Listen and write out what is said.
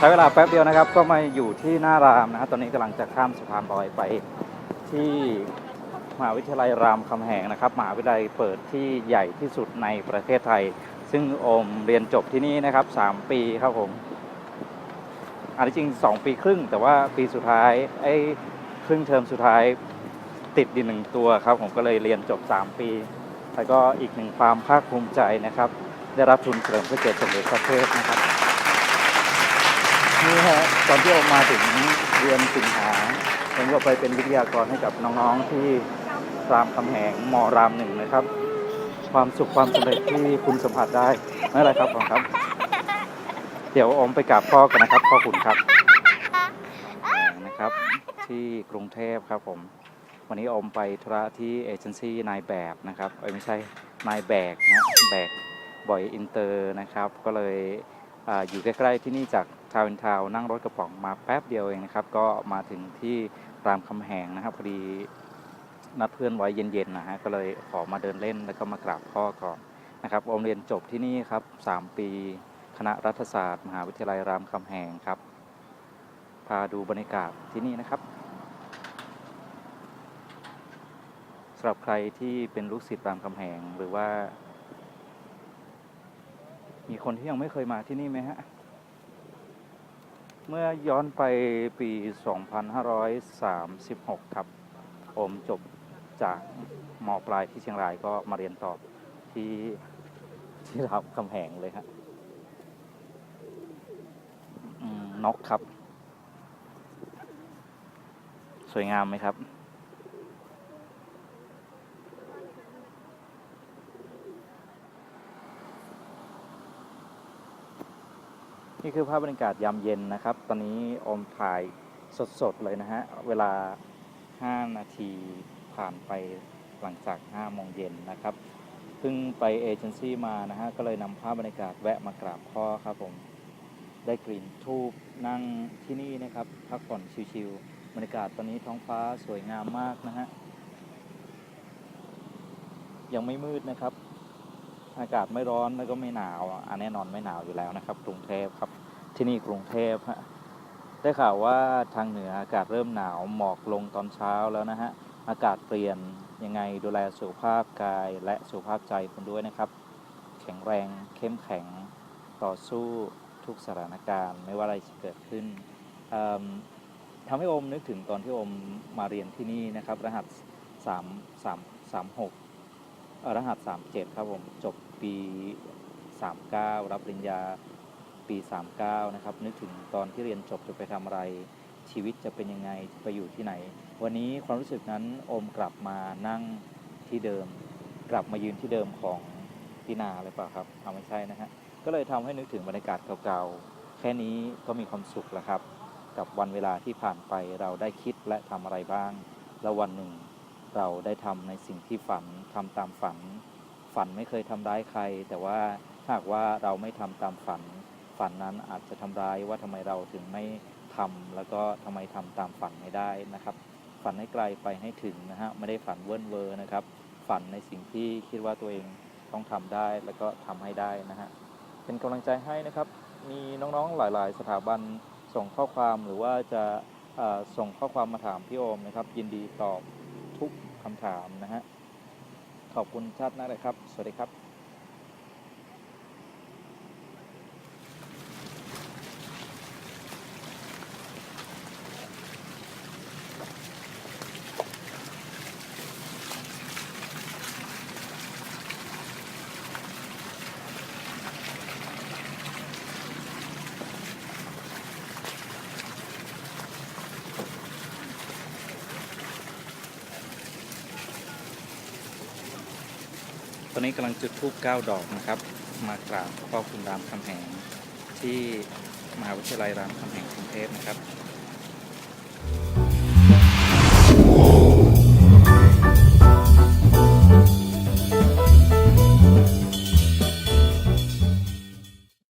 ใช้เวลาแป๊บเดียวนะครับ ก็มาอยู่ที่หน้ารามนะฮะตอนนี้กำลังจะข้ามสะพานลอยไปที่มหาวิทยาลัยรามคำแหงนะครับมหาวิทยาลัยเปิดที่ใหญ่ที่สุดในประเทศไทย ซึ่งโอมเรียนจบที่นี่นะครับ 3 ปีครับผมอันที่จริง 2 ปีครึ่ง แต่ว่าปีสุดท้ายไอ้ครึ่งเทอมสุดท้ายติดดินหนึ่งตัวครับ ผมก็เลยเรียนจบ 3 ปี แล้วก็อีกหนึ่งความภาคภูมิใจนะครับ ได้รับทุนเฉลิมพระเกียรติสมเด็จพระเทพนะครับ นี่ฮะตอนที่ออกมาถึงเรียนสิงหาผมก็ไปเป็นวิทยากรให้กับน้องๆที่รามคำแหงมรามหนึ่งนะครับ ความสุขความสำเร็จที่คุณสัมผัสได้นั่นแหละครับผมครับ เดี๋ยวอมไปกราบพ่อกันนะครับพ่อคุณครับนะครับ ที่กรุงเทพครับผม วันนี้อมไปธุระที่เอเจนซี่นายแบบนะครับเอ้ไม่ใช่นายแบกนะแบกบ่อยอินเตอร์นะครับ ก็เลยออยู่ใกล้ๆที่นี่จาก ทาวน์อินทาวนั่งรถกระป๋องมาแป๊บเดียวเองนะครับ ก็มาถึงที่รามคำแหงนะครับพอดีนัดเพื่อนไว้เย็นๆนะฮะก็เลยขอมาเดินเล่นแล้วก็มากราบพ่อก่อนนะครับโอมเรียนจบที่นี่ครับ 3 ปีคณะรัฐศาสตร์ มหาวิทยาลัยรามคำแหงครับ พาดูบรรยากาศที่นี่นะครับสำหรับใครที่เป็นลูกศิษย์รามคำแหงหรือว่า มีคนที่ยังไม่เคยมาที่นี่ไหมฮะ เมื่อย้อนไปปี 2536 ครับ ผมจบจากมปลายที่เชียงรายก็มาเรียนต่อที่ที่รามคำแหงเลยฮะอืมนกครับ สวยงามไหมครับ นี่คือภาพบรรยากาศยามเย็นนะครับ ตอนนี้อมถ่ายสดๆเลยนะฮะ เวลา 5 นาทีผ่านไปหลังจาก 5 โมงเย็นนะครับ เพิ่งไปเอเจนซี่มานะฮะ ก็เลยนำภาพบรรยากาศแวะมากราบพ่อครับผม ได้กลิ่นทูบนั่งที่นี่นะครับ พักผ่อนชิวๆบรรยากาศตอนนี้ท้องฟ้าสวยงามมากนะฮะ ยังไม่มืดนะครับ อากาศไม่ร้อนแล้วก็ไม่หนาว อันแน่นอนไม่หนาวอยู่แล้วนะครับ กรุงเทพครับ ที่นี่กรุงเทพฮะได้ข่าวว่าทางเหนืออากาศเริ่มหนาวหมอกลงตอนเช้าแล้วนะฮะ อากาศเปลี่ยนยังไงดูแลสุขภาพกายและสุขภาพใจคุณด้วยนะครับ แข็งแรงเข้มแข็งต่อสู้ทุกสถานการณ์ ไม่ว่าอะไรจะเกิดขึ้นทำให้อมนึกถึงตอนที่อมมาเรียนที่นี่นะครับ รหัส 3 3 3 6รหัส 37 ครับผมจบ ปี 39 รับปริญญาปี 39 นะครับ นึกถึงตอนที่เรียนจบจะไปทำอะไร ชีวิตจะเป็นยังไงจะไปอยู่ที่ไหน วันนี้ความรู้สึกนั้นอมกลับมานั่งที่เดิม กลับมายืนที่เดิมของพี่นาเลยเปล่าครับเอาไม่ใช่นะฮะก็เลยทำให้นึกถึงบรรยากาศเก่าๆ แค่นี้ก็มีความสุขแล้วครับ กับวันเวลาที่ผ่านไปเราได้คิดและทำอะไรบ้าง แล้ววันหนึ่งเราได้ทำในสิ่งที่ฝันทำตามฝัน ฝันไม่เคยทำร้ายใคร แต่ว่าหากว่าเราไม่ทำตามฝัน ฝันนั้นอาจจะทำร้ายว่าทำไมเราถึงไม่ทำแล้วก็ทำไมทำตามฝันไม่ได้นะครับ ฝันให้ไกลไปให้ถึงนะฮะไม่ได้ฝันเว่นเวอร์นะครับ ฝันในสิ่งที่คิดว่าตัวเองต้องทำได้แล้วก็ทำให้ได้นะฮะเป็นกำลังใจให้นะครับ มีน้องๆหลายๆ สถาบันส่งข้อความหรือว่าจะส่งข้อความมาถามพี่โอมนะครับ ยินดีตอบทุกคำถามนะฮะ ขอบคุณชาตินะเลยครับ สวัสดีครับ อนนี้กำลังจุดธูปเก้าดอกนะครับ มากราบพ่อคุณรามคำแหงที่มหาวิทยาลัยรามคำแหงกรุงเทพนะครับ